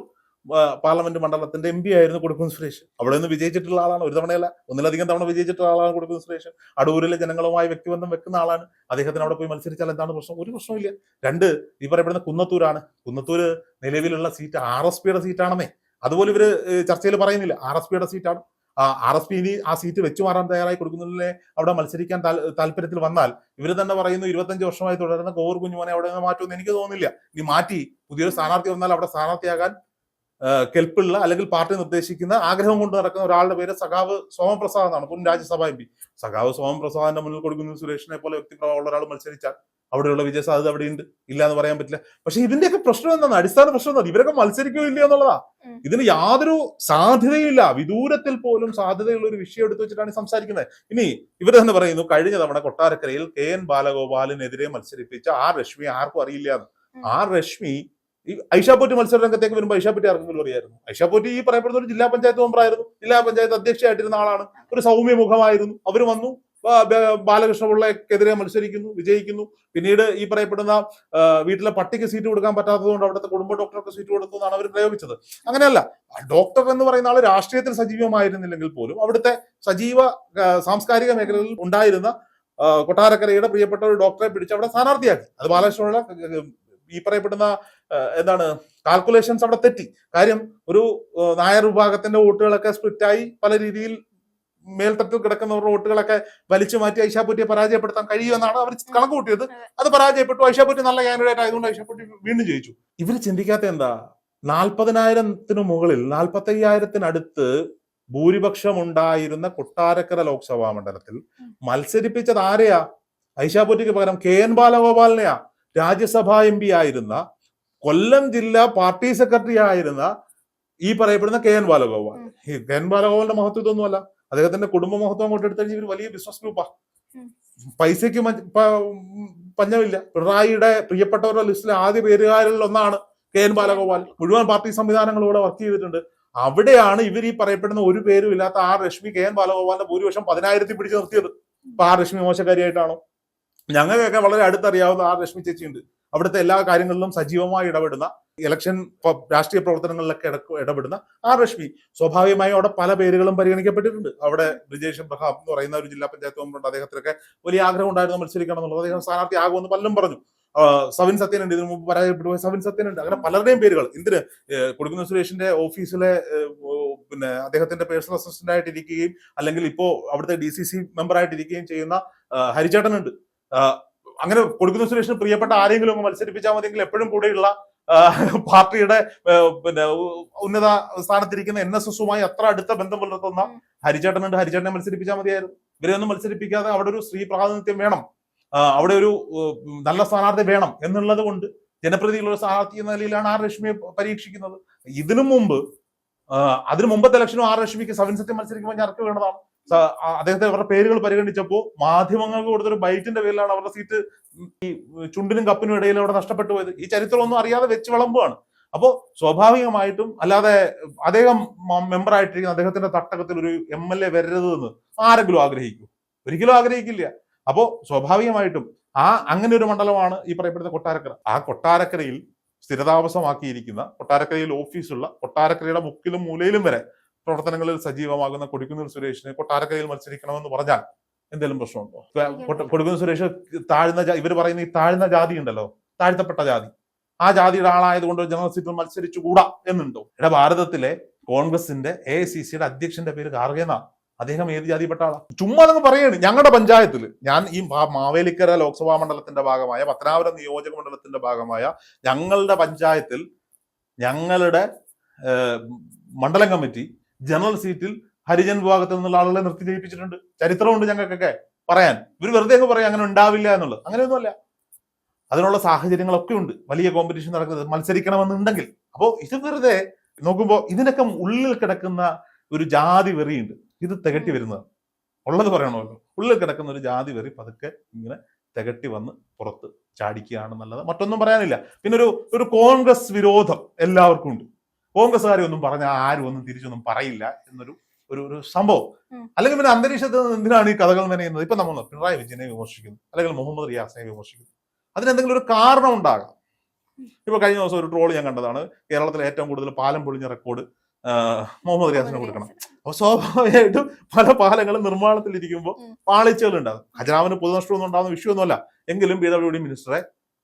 പാർലമെന്റ് മണ്ഡലത്തിന്റെ എം പി ആയിരുന്നു കൊടുക്കും സുരേഷ്. അവിടെ നിന്ന് വിജയിച്ചിട്ടുള്ള ആളാണ്. ഒരു തവണയല്ല ഒന്നിലധികം തവണ വിജയിച്ചിട്ടുള്ള ആളാണ് കൊടുക്കും സുരേഷ്. അടൂരിലെ ജനങ്ങളുമായി വ്യക്തിബന്ധം വെക്കുന്ന ആളാണ്. അദ്ദേഹത്തിന് അവിടെ പോയി മത്സരിച്ചാൽ എന്താണ് പ്രശ്നം? ഒരു പ്രശ്നമില്ല രണ്ട് ഈ പറയപ്പെടുന്ന കുന്നത്തൂരാണ്. കുന്നത്തൂര് നിലവിലുള്ള സീറ്റ് ആർ എസ് പിയുടെ സീറ്റാണെന്നേ. അതുപോലെ ഇവർ ചർച്ചയിൽ പറയുന്നില്ല. ആർ എസ് പിയുടെ സീറ്റാണ്. ആർ എസ് പി ഇനി ആ സീറ്റ് വെച്ചു മാറാൻ തയ്യാറായി കൊടുക്കുന്നതിനെ അവിടെ മത്സരിക്കാൻ താൽ- താല്പര്യത്തിൽ വന്നാൽ ഇവർ തന്നെ പറയുന്നു ഇരുപത്തഞ്ച് വർഷമായി തുടരുന്ന കോവൂർ കുഞ്ഞുമോനെ അവിടെ നിന്ന് മാറ്റുമെന്ന് എനിക്ക് തോന്നുന്നില്ല. ഇനി മാറ്റി പുതിയൊരു സ്ഥാനാർത്ഥി വന്നാൽ അവിടെ സ്ഥാനാർത്ഥിയാകാൻ കെൽപ്പുള്ള അല്ലെങ്കിൽ പാർട്ടി നിർദ്ദേശിക്കുന്ന ആഗ്രഹം കൊണ്ട് നടക്കുന്ന ഒരാളുടെ പേര് സഖാവ് സോമപ്രസാദ് എന്നാണ് മുൻ രാജ്യസഭാ എം പി. സഖാവ് സോമപ്രസാദിന്റെ മുന്നിൽ കൊടുക്കുന്ന സുരേഷിനെ പോലെ വ്യക്തിപ്രഭാവമുള്ള ഒരാൾ മത്സരിച്ചാൽ അവിടെയുള്ള വിജയ സാധ്യത അവിടെ ഉണ്ട് ഇല്ല എന്ന് പറയാൻ പറ്റില്ല. പക്ഷെ ഇതിന്റെയൊക്കെ പ്രശ്നം എന്താണ്? അടിസ്ഥാന പ്രശ്നം എന്താണ്? ഇവരൊക്കെ മത്സരിക്കുകയോ ഇല്ല എന്നുള്ളതാ. ഇതിന് യാതൊരു സാധ്യതയില്ല വിദൂരത്തിൽ പോലും സാധ്യതയുള്ള ഒരു വിഷയം എടുത്തു വെച്ചിട്ടാണ് സംസാരിക്കുന്നത്. ഇനി ഇവർ തന്നെ പറയുന്നു കഴിഞ്ഞ തവണ കൊട്ടാരക്കരയിൽ കെ എൻ ബാലഗോപാലിനെതിരെ മത്സരിപ്പിച്ച ആ രശ്മി ആർക്കും അറിയില്ല എന്ന്. ആ രശ്മി ഈ ഐഷാപോറ്റി മത്സര രംഗത്തേക്ക് വരുമ്പോൾ ഐഷാപോറ്റി ആർക്കെങ്കിലും അറിയായിരുന്നു? ഐഷാപോറ്റി ഈ പറയപ്പെടുന്ന ഒരു ജില്ലാ പഞ്ചായത്ത് മെമ്പറായിരുന്നു. ജില്ലാ പഞ്ചായത്ത് അധ്യക്ഷയായിട്ടിരുന്ന ആളാണ്. ഒരു സൗമ്യ മുഖമായിരുന്നു അവർ വന്നു ബാലകൃഷ്ണപിള്ളക്കെതിരെ മത്സരിക്കുന്നു വിജയിക്കുന്നു. പിന്നീട് ഈ പറയപ്പെടുന്ന വീട്ടിലെ പട്ടിക്ക് സീറ്റ് കൊടുക്കാൻ പറ്റാത്തതുകൊണ്ട് അവിടുത്തെ കുടുംബ ഡോക്ടർക്ക് സീറ്റ് കൊടുത്തു എന്നാണ് അവർ പ്രയോഗിച്ചത്. അങ്ങനെയല്ല ഡോക്ടർ എന്ന് പറയുന്ന ആൾ രാഷ്ട്രീയത്തിൽ സജീവമായിരുന്നില്ലെങ്കിൽ പോലും അവിടുത്തെ സജീവ സാംസ്കാരിക മേഖലകളിൽ ഉണ്ടായിരുന്ന കൊട്ടാരക്കരയുടെ പ്രിയപ്പെട്ട ഒരു ഡോക്ടറെ പിടിച്ച് അവിടെ സ്ഥാനാർത്ഥിയാക്കി. അത് ബാലകൃഷ്ണപിള്ള ഈ പറയപ്പെടുന്ന എന്താണ് കാൽക്കുലേഷൻസ് അവിടെ തെറ്റി. കാര്യം ഒരു നായർ വിഭാഗത്തിന്റെ വോട്ടുകളൊക്കെ സ്പ്ലിറ്റായി പല രീതിയിൽ മേൽത്തട്ടിൽ കിടക്കുന്നവരുടെ വോട്ടുകളൊക്കെ വലിച്ചു മാറ്റി ഐഷാപുറ്റിയെ പരാജയപ്പെടുത്താൻ കഴിയുമെന്നാണ് അവർ കണക്ക് കൂട്ടിയത്. അത്. പരാജയപ്പെട്ടു. ഐഷാപുറ്റി നല്ല കാൻഡിഡേറ്റ് ആയതുകൊണ്ട് ഐഷാപുറ്റി വീണ്ടും ജയിച്ചു. ഇവർ ചിന്തിക്കാത്ത എന്താ? നാൽപ്പതിനായിരത്തിനു മുകളിൽ നാൽപ്പത്തി അയ്യായിരത്തിനടുത്ത് ഭൂരിപക്ഷം ഉണ്ടായിരുന്ന കൊട്ടാരക്കര ലോക്സഭാ മണ്ഡലത്തിൽ മത്സരിപ്പിച്ചത് ആരെയാ? ഐഷാപുറ്റിക്ക് പകരം കെ എൻ ബാലഗോപാലിനെയാ. രാജ്യസഭാ എം പി ആയിരുന്ന കൊല്ലം ജില്ലാ പാർട്ടി സെക്രട്ടറി ആയിരുന്ന ഈ പറയപ്പെടുന്ന കെ എൻ ബാലഗോപാൽ. ഈ കെ എൻ ബാലഗോപാലിന്റെ മഹത്വം ഇതൊന്നുമല്ല അദ്ദേഹത്തിന്റെ കുടുംബ മഹത്വം അങ്ങോട്ട് എടുത്തു ഇവർ വലിയ ബിസിനസ് ഗ്രൂപ്പാ. പൈസയ്ക്ക് പഞ്ഞമില്ല. പിണറായിയുടെ പ്രിയപ്പെട്ടവരുടെ ലിസ്റ്റിലെ ആദ്യ പേരുകാരിൽ ഒന്നാണ് കെ എൻ ബാലഗോപാൽ. മുഴുവൻ പാർട്ടി സംവിധാനങ്ങളും വർക്ക് ചെയ്തിട്ടുണ്ട്. അവിടെയാണ് ഇവർ ഈ പറയപ്പെടുന്ന ഒരു പേരും ഇല്ലാത്ത ആ രശ്മി കെ എൻ ബാലഗോപാലിന്റെ ഭൂരിപക്ഷം പതിനായിരത്തി പിടിച്ചു നിർത്തിയത്. അപ്പൊ ആ രശ്മി മോശക്കാരിയായിട്ടാണോ? ഞങ്ങൾക്കൊക്കെ വളരെ അടുത്തറിയാവുന്ന ആ രശ്മി ചേച്ചിയുണ്ട്. അവിടുത്തെ എല്ലാ കാര്യങ്ങളിലും സജീവമായി ഇടപെടുന്ന ഇലക്ഷൻ രാഷ്ട്രീയ പ്രവർത്തനങ്ങളിലൊക്കെ ഇടപെടുന്ന ആ രശ്മി സ്വാഭാവികമായും അവിടെ പല പേരുകളും പരിഗണിക്കപ്പെട്ടിട്ടുണ്ട്. അവിടെ ബ്രിജേഷ് എബ്രഹാം എന്ന് പറയുന്ന ഒരു ജില്ലാ പഞ്ചായത്ത് മെമ്പറുണ്ട്. അദ്ദേഹത്തിനൊക്കെ വലിയ ആഗ്രഹം ഉണ്ടായിരുന്നു മത്സരിക്കണം എന്നുള്ളത്. അദ്ദേഹം സ്ഥാനാർത്ഥി ആകുമെന്ന് പലരും പറഞ്ഞു. സവിൻ സത്യനുണ്ട് ഇതിനു മുമ്പ് പരാജയപ്പെട്ടു പോയ സവിൻ സത്യനുണ്ട് അങ്ങനെ പലരുടെയും പേരുകൾ. എന്തിന്? കൊടുക്കുന്ന സുരേഷിന്റെ ഓഫീസിലെ പിന്നെ അദ്ദേഹത്തിന്റെ പേഴ്സണൽ അസിസ്റ്റന്റ് ആയിട്ട് ഇരിക്കുകയും അല്ലെങ്കിൽ ഇപ്പോ അവിടുത്തെ ഡി സി സി മെമ്പർ ആയിട്ട് ഇരിക്കുകയും ചെയ്യുന്ന ഹരിചേട്ടനുണ്ട്. അങ്ങനെ കൊടുക്കുന്ന സുരേഷിന് പ്രിയപ്പെട്ട ആരെങ്കിലും ഒന്ന് മത്സരിപ്പിച്ചാൽ മതിയെങ്കിൽ എപ്പോഴും കൂടെയുള്ള പാർട്ടിയുടെ പിന്നെ ഉന്നത സ്ഥാനത്തിരിക്കുന്ന എൻ എസ് എസുമായി അത്ര അടുത്ത ബന്ധം പുലർത്തുന്ന ഹരിചേട്ടൻ ഹരിചേട്ടനുണ്ട്. ഹരിചേട്ടനെ മത്സരിപ്പിച്ചാൽ മതിയായിരുന്നു. ഇവരെ ഒന്നും മത്സരിപ്പിക്കാതെ അവിടെ ഒരു സ്ത്രീ പ്രാതിനിധ്യം വേണം. അവിടെ ഒരു നല്ല സ്ഥാനാർത്ഥി വേണം എന്നുള്ളത് കൊണ്ട് ജനപ്രതിയുള്ള ഒരു സ്ഥാനാർത്ഥി എന്ന നിലയിലാണ് ആർ രശ്മിയെ പരീക്ഷിക്കുന്നത്. ഇതിനു മുമ്പ് അതിനു മുമ്പത്തെ ഇലക്ഷനും ആർ രശ്മിക്ക് സവിൻ സത്യം മത്സരിക്കുമ്പോൾ ഞാൻ സ- ആ, അദ്ദേഹത്തെ അവരുടെ പേരുകൾ പരിഗണിച്ചപ്പോൾ മാധ്യമങ്ങൾക്ക് കൊടുത്തൊരു ബൈറ്റിന്റെ പേരിലാണ് അവരുടെ സീറ്റ് ഈ ചുണ്ടിനും കപ്പിനും ഇടയിൽ അവിടെ നഷ്ടപ്പെട്ടു പോയത്. ഈ ചരിത്രമൊന്നും അറിയാതെ വെച്ച് വിളമ്പുകയാണ് അപ്പോ സ്വാഭാവികമായിട്ടും അല്ലാതെ അദ്ദേഹം മെമ്പർ ആയിട്ടിരിക്കുന്ന അദ്ദേഹത്തിന്റെ തട്ടകത്തിൽ ഒരു എം എൽ എ വരരുത് എന്ന് ആരെങ്കിലും ആഗ്രഹിക്കും. ഒരിക്കലും ആഗ്രഹിക്കില്ല. അപ്പോ സ്വാഭാവികമായിട്ടും ആ അങ്ങനെ ഒരു മണ്ഡലമാണ് ഈ പറയപ്പെടുന്ന കൊട്ടാരക്കര. ആ കൊട്ടാരക്കരയിൽ സ്ഥിരതാമസമാക്കിയിരിക്കുന്ന കൊട്ടാരക്കരയിൽ ഓഫീസുള്ള കൊട്ടാരക്കരയുടെ മുക്കിലും മൂലയിലും വരെ പ്രവർത്തനങ്ങളിൽ സജീവമാകുന്ന കൊടിക്കുന്നിൽ സുരേഷിന് കൊട്ടാരക്കരയിൽ മത്സരിക്കണമെന്ന് പറഞ്ഞാൽ എന്തെങ്കിലും പ്രശ്നമുണ്ടോ? കൊട്ട- കൊടുക്കുന്ന സുരേഷ് താഴ്ന്ന ഇവർ പറയുന്ന ഈ താഴ്ന്ന ജാതി ഉണ്ടല്ലോ താഴ്ത്തപ്പെട്ട ജാതി. ആ ജാതിയുടെ ആളായതുകൊണ്ട് ജനറൽ സീറ്റിൽ മത്സരിച്ചുകൂടാ എന്നുണ്ടോ? ഇവിടെ ഭാരതത്തിലെ കോൺഗ്രസിന്റെ എ സി സിയുടെ അധ്യക്ഷന്റെ പേര് കാർഗേന അദ്ദേഹം ഏത് ജാതിപ്പെട്ട ആളാണ് ചുമ്മാ നിങ്ങൾ പറയാണ് ഞങ്ങളുടെ പഞ്ചായത്തിൽ. ഞാൻ ഈ മാവേലിക്കര ലോക്സഭാ മണ്ഡലത്തിന്റെ ഭാഗമായ പത്തനാപുരം നിയോജക മണ്ഡലത്തിന്റെ ഭാഗമായ ഞങ്ങളുടെ പഞ്ചായത്തിൽ ഞങ്ങളുടെ മണ്ഡലം കമ്മിറ്റി ജനറൽ സീറ്റിൽ ഹരിജൻ വിഭാഗത്തിൽ നിന്നുള്ള ആളുകളെ നിർത്തി ജയിപ്പിച്ചിട്ടുണ്ട്. ചരിത്രമുണ്ട് ഞങ്ങൾക്കൊക്കെ പറയാൻ. ഇവർ വെറുതെ അങ്ങ് പറയാം അങ്ങനെ ഉണ്ടാവില്ല എന്നുള്ളത്. അങ്ങനെയൊന്നുമല്ല. അതിനുള്ള സാഹചര്യങ്ങളൊക്കെ ഉണ്ട്. വലിയ കോമ്പറ്റീഷൻ നടക്കുന്നത് മത്സരിക്കണമെന്നുണ്ടെങ്കിൽ. അപ്പോൾ ഇത് വെറുതെ നോക്കുമ്പോൾ ഇതിനൊക്കെ ഉള്ളിൽ കിടക്കുന്ന ഒരു ജാതി വെറിയുണ്ട്. ഇത് തികട്ടി വരുന്നത് ഉള്ളത് പറയണമല്ലോ ഉള്ളിൽ കിടക്കുന്ന ഒരു ജാതി വെറി പതുക്കെ ഇങ്ങനെ തികട്ടി വന്ന് പുറത്ത് ചാടിക്കുകയാണെന്നുള്ളത് മറ്റൊന്നും പറയാനില്ല. പിന്നെ ഒരു ഒരു കോൺഗ്രസ് വിരോധം എല്ലാവർക്കും ഉണ്ട്. കോൺഗ്രസ്സുകാരെ ഒന്നും പറഞ്ഞാൽ ആരും ഒന്നും തിരിച്ചൊന്നും പറയില്ല എന്നൊരു ഒരു ഒരു സംഭവം. അല്ലെങ്കിൽ പിന്നെ അന്തരീക്ഷത്തിൽ എന്തിനാണ് ഈ കഥകൾ മെനയുന്നത്? ഇപ്പൊ നമ്മൾ പിണറായി വിജയനെ വിമർശിക്കുന്നു. അല്ലെങ്കിൽ മുഹമ്മദ് റിയാസിനെ വിമർശിക്കുന്നു. അതിനെന്തെങ്കിലും ഒരു കാരണം ഉണ്ടാകാം. ഇപ്പൊ കഴിഞ്ഞ ദിവസം ഒരു ട്രോൾ ഞാൻ കണ്ടതാണ്. കേരളത്തിലെ ഏറ്റവും കൂടുതൽ പാലം പൊളിഞ്ഞ റെക്കോർഡ് മുഹമ്മദ് റിയാസിന് കൊടുക്കണം. അപ്പൊ സ്വാഭാവികമായിട്ടും പല പാലങ്ങളും നിർമ്മാണത്തിൽ ഇരിക്കുമ്പോൾ പാളിച്ചകൾ ഉണ്ടാകും ഖജനാവിന് പൊതുനഷ്ടമൊന്നും ഉണ്ടാകുന്ന വിഷയമൊന്നുമല്ല. എങ്കിലും പി ഡബ്ല്യു ഡി മിനിസ്റ്ററെ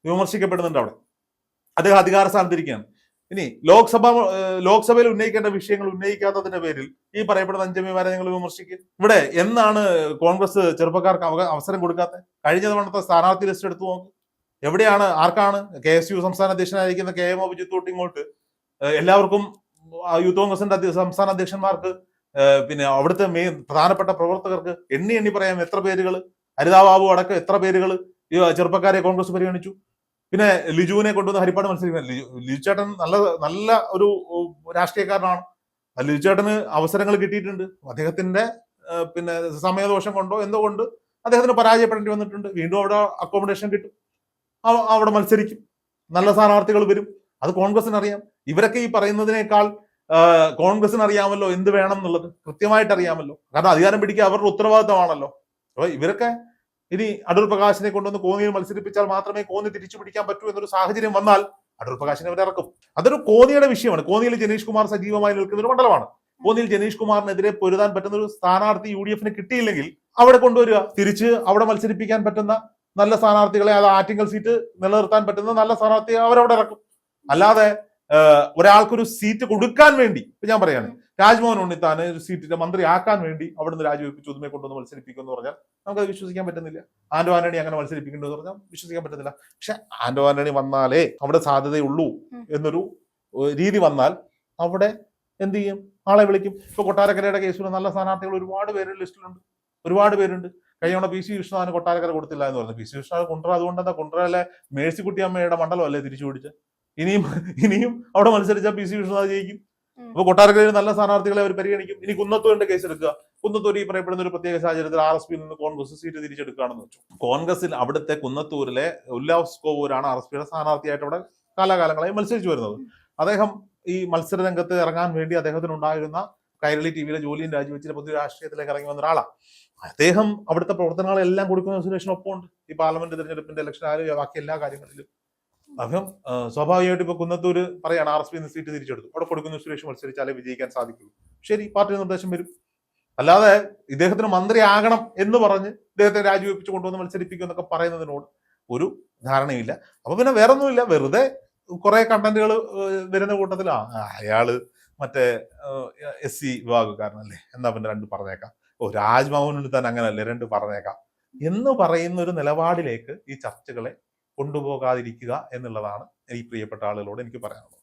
വിമർശിക്കപ്പെടുന്നുണ്ട് അവിടെ. അദ്ദേഹം അധികാര സ്ഥാനത്തിരിക്കുകയാണ് ഇനി ലോക്സഭ ലോക്സഭയിൽ ഉന്നയിക്കേണ്ട വിഷയങ്ങൾ ഉന്നയിക്കാത്തതിന്റെ പേരിൽ ഈ പറയപ്പെടുന്ന അഞ്ചമിമാരെ നിങ്ങൾ വിമർശിക്കും. ഇവിടെ എന്നാണ് കോൺഗ്രസ് ചെറുപ്പക്കാർക്ക് അവസരം കൊടുക്കാത്തത് കഴിഞ്ഞ തവണത്തെ സ്ഥാനാർത്ഥി ലിസ്റ്റ് എടുത്തു നോക്ക്. എവിടെയാണ് ആർക്കാണ്? കെ എസ് യു സംസ്ഥാന അധ്യക്ഷനായിരിക്കുന്ന കെ എം ബിജു തൊട്ട് ഇങ്ങോട്ട്. എല്ലാവർക്കും യൂത്ത് കോൺഗ്രസിന്റെ സംസ്ഥാന അധ്യക്ഷന്മാർക്ക് പിന്നെ അവിടുത്തെ മെയിൻ പ്രധാനപ്പെട്ട പ്രവർത്തകർക്ക് എണ്ണി എണ്ണി പറയാം എത്ര പേരുകൾ ഹരിതാബാബു അടക്കം എത്ര പേരുകൾ ചെറുപ്പക്കാരെ കോൺഗ്രസ് പരിഗണിച്ചു? പിന്നെ ലിജുവിനെ കൊണ്ടുവന്ന് ഹരിപ്പാട് മത്സരിക്കാൻ ലിജു ലിജു ചേട്ടൻ നല്ല നല്ല ഒരു രാഷ്ട്രീയക്കാരനാണ്. ആ ലിജു ചേട്ടന് അവസരങ്ങൾ കിട്ടിയിട്ടുണ്ട്. അദ്ദേഹത്തിന്റെ പിന്നെ സമയദോഷം കൊണ്ടോ എന്തോ കൊണ്ട് അദ്ദേഹത്തിന് പരാജയപ്പെടേണ്ടി വന്നിട്ടുണ്ട്. വീണ്ടും അവിടെ അക്കോമഡേഷൻ കിട്ടും. അവിടെ മത്സരിക്കും. നല്ല സ്ഥാനാർത്ഥികൾ വരും. അത് കോൺഗ്രസിന് അറിയാം ഇവരൊക്കെ ഈ പറയുന്നതിനേക്കാൾ കോൺഗ്രസിന് അറിയാമല്ലോ എന്ത് വേണം എന്നുള്ളത്. കൃത്യമായിട്ട് അറിയാമല്ലോ കാരണം അധികാരം പിടിക്കുക അവരുടെ ഉത്തരവാദിത്തമാണല്ലോ. അപ്പൊ ഇവരൊക്കെ ഇനി അടൂർ പ്രകാശിനെ കൊണ്ടുവന്ന് കോന്നിയിൽ മത്സരിപ്പിച്ചാൽ മാത്രമേ കോന്നി തിരിച്ചു പിടിക്കാൻ പറ്റൂ എന്നൊരു സാഹചര്യം വന്നാൽ അടൂർ പ്രകാശിനെ അവർ ഇറക്കും. അതൊരു കോന്നിയുടെ വിഷയമാണ്. കോന്നിയിൽ ജനീഷ് കുമാർ സജീവമായി നിൽക്കുന്ന ഒരു മണ്ഡലമാണ്. കോന്നിയിൽ ജനീഷ് കുമാറിനെതിരെ പൊരുതാൻ പറ്റുന്ന ഒരു സ്ഥാനാർത്ഥി യു ഡി എഫിന് കിട്ടിയില്ലെങ്കിൽ അവിടെ കൊണ്ടുവരിക. തിരിച്ച് അവിടെ മത്സരിപ്പിക്കാൻ പറ്റുന്ന നല്ല സ്ഥാനാർത്ഥികളെ അത് ആറ്റിങ്ങൽ സീറ്റ് നിലനിർത്താൻ പറ്റുന്ന നല്ല സ്ഥാനാർത്ഥിയെ അവരവിടെ ഇറക്കും. അല്ലാതെ ഒരാൾക്കൊരു സീറ്റ് കൊടുക്കാൻ വേണ്ടി ഇപ്പൊ ഞാൻ പറയാണ്. രാജ്മോഹൻ ഉണ്ണിത്താന് ഒരു സീറ്റിന്റെ മന്ത്രി ആക്കാൻ വേണ്ടി അവിടുന്ന് രാജിവെപ്പിച്ച് ഉദുമയെ കൊണ്ടുവന്ന് മത്സരിപ്പിക്കും എന്ന് പറഞ്ഞാൽ നമുക്കത് വിശ്വസിക്കാൻ പറ്റുന്നില്ല. ആന്റോ ആന്റണി അങ്ങനെ മത്സരിപ്പിക്കുന്നു എന്ന് പറഞ്ഞാൽ വിശ്വസിക്കാൻ പറ്റുന്നില്ല. പക്ഷെ ആന്റോ ആന്റണി വന്നാലേ അവിടെ സാധ്യതയുള്ളൂ എന്നൊരു രീതി വന്നാൽ അവിടെ എന്ത് ചെയ്യും? ആളെ വിളിക്കും. ഇപ്പൊ കൊട്ടാരക്കരയുടെ കേസിൽ നല്ല സ്ഥാനാർത്ഥികൾ ഒരുപാട് പേര് ലിസ്റ്റിലുണ്ട്. ഒരുപാട് പേരുണ്ട്. കഴിഞ്ഞ പി സി വിഷ്ണുനാഥന് കൊട്ടാരക്കര കൊടുത്തില്ല എന്ന് പറഞ്ഞു. പി സി വിഷ്ണുനാഥ് കുണ്ട്ര അതുകൊണ്ട് എന്താ കുണ്ട്രയിലെ മേഴ്സിക്കുട്ടി അമ്മയുടെ മണ്ഡലം അല്ലേ തിരിച്ചു പിടിച്ച്? ഇനിയും ഇനിയും അവിടെ മത്സരിച്ചാൽ പി സി വിഷ്ണുനാഥ് ജയിക്കും. അപ്പൊ കൊട്ടാരക്കരയിൽ നല്ല സ്ഥാനാർത്ഥികളെ അവർ പരിഗണിക്കും. ഇനി കുന്നത്തൂരിന്റെ കേസ് എടുക്കുക. കുന്നത്തൂർ ഈ പറയപ്പെടുന്ന ഒരു പ്രത്യേക സാഹചര്യത്തിൽ ആർ എസ് പിയിൽ നിന്ന് കോൺഗ്രസ് സീറ്റ് തിരിച്ചെടുക്കുകയാണെന്ന് വെച്ചു. കോൺഗ്രസിൽ അവിടുത്തെ കുന്നത്തൂരിലെ ഉല്ലാസ് കോവൂരാണ് ആർ എസ് പിയുടെ സ്ഥാനാർത്ഥിയായിട്ട് അവിടെ കാലാകാലങ്ങളായി മത്സരിച്ചു വരുന്നത്. അദ്ദേഹം ഈ മത്സര രംഗത്ത് ഇറങ്ങാൻ വേണ്ടി അദ്ദേഹത്തിന് ഉണ്ടായിരുന്ന കൈരളി ടി വിയിലെ ജോലിയും രാജിവെച്ചിട്ട് പൊതു രാഷ്ട്രീയത്തിലേക്ക് ഇറങ്ങി വന്ന ഒരാളാണ് അദ്ദേഹം അവിടുത്തെ പ്രവർത്തനങ്ങളെല്ലാം കൊടുക്കുന്ന സുരേഷിന് ഒപ്പമുണ്ട്. ഈ പാർലമെന്റ് തെരഞ്ഞെടുപ്പിന്റെ ഇലക്ഷൻ ആയാലും ബാക്കി എല്ലാ കാര്യങ്ങളിലും ആ, സ്വാഭാവികമായിട്ട് ഇപ്പൊ കുന്നത്തൂര് പറയാണ് ആർ എസ് പി സീറ്റ് തിരിച്ചെടുത്തു. അവിടെ കൊടുക്കുന്ന സുരേഷ് മത്സരിച്ചാലേ വിജയിക്കാൻ സാധിക്കുള്ളൂ. ശരി പാർട്ടി നിർദ്ദേശം വരും. അല്ലാതെ ഇദ്ദേഹത്തിന് മന്ത്രിയാകണം എന്ന് പറഞ്ഞ് ഇദ്ദേഹത്തെ രാജിവെപ്പിച്ച് കൊണ്ടുവന്ന് മത്സരിപ്പിക്കും എന്നൊക്കെ പറയുന്നതിനോട് ഒരു ധാരണയില്ല അപ്പൊ പിന്നെ വേറെ ഒന്നുമില്ല വെറുതെ കുറെ കണ്ടന്റുകൾ വരുന്ന കൂട്ടത്തിൽ അയാൾ മറ്റേ എസ് സി വിഭാഗക്കാരനല്ലേ? എന്നാ പിന്നെ രണ്ട് പറഞ്ഞേക്കാം. ഓ രാജ്ഭവനിൽ തന്നെ അങ്ങനല്ലേ രണ്ട് പറഞ്ഞേക്കാം. എന്ന് പറയുന്ന ഒരു നിലപാടിലേക്ക് ഈ ചർച്ചകളെ കൊണ്ടുപോകാതിരിക്കുക എന്നുള്ളതാണ് ഈ പ്രിയപ്പെട്ട ആളുകളോട് എനിക്ക് പറയാനുള്ളത്.